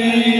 Yeah.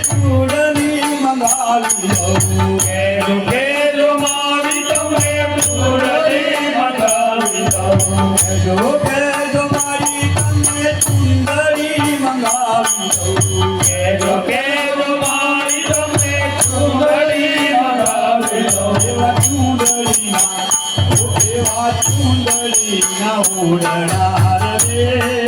ચૂડલી મંગાવી જો કે જો મારી તમને ચુંદડી મંગાવી દઉં એવા ચુંદડીના ઓ એવા ચુંદડીના ઉડનાર રે અંબાર મેં છે મારા ચોકમાં રે ગરબે રમે છે દેવી અંબિકાએ રે ગરબે રમે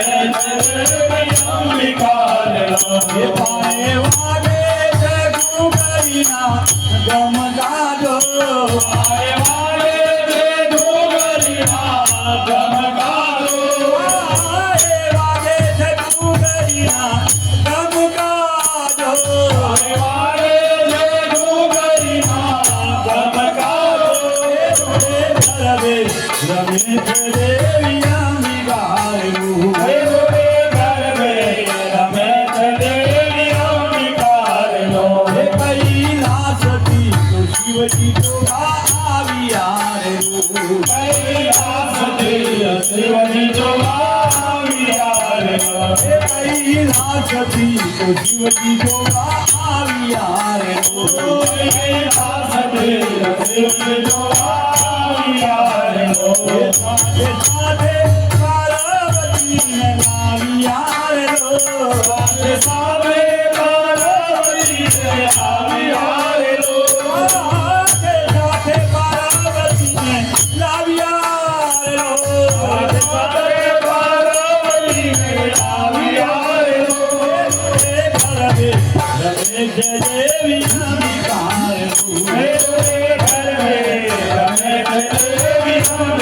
છે ગુગરીના ગમ ગાજો રે હે તો શિવજી તો આવ્યા રે હે સાથે સાથે राधे रमे जय देवी हम कारू घर में रमे देवी हम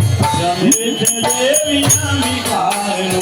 દેવી અંબિકાએ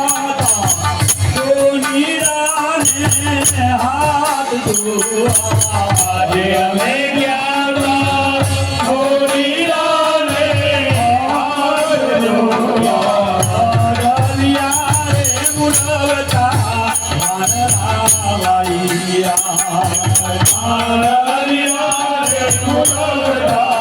હાથ જોવા રલિયા રે મુરવતા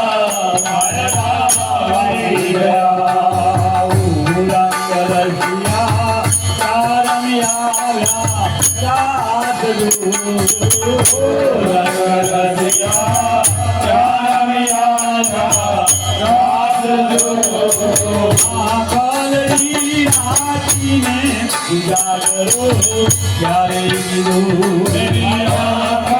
વાઈયા ક્યારે બતાવ્યું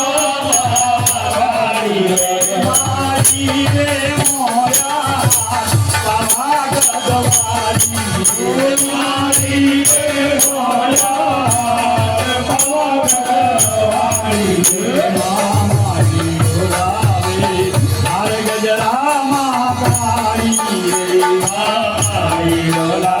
ગજરામાં પાણી રે ભાઈ રોલા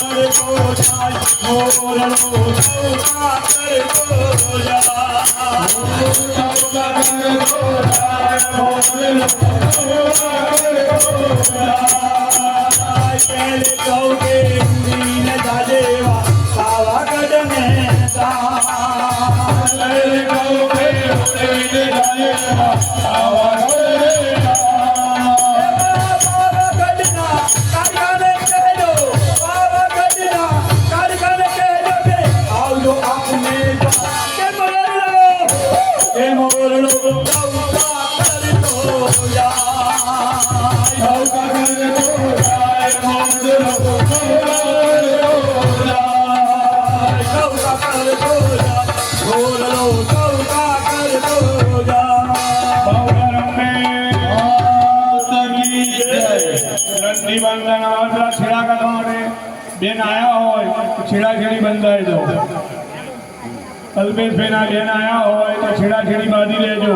कर को जाय मोर लोचा कर को जाय लोचा कर બેન આવ્યા હોય તો છેડા છેડી બંધાઈ દો. અલ્પેશભાઈ ના બેન આયા હોય તો છેડા છેડી બાંધી લેજો.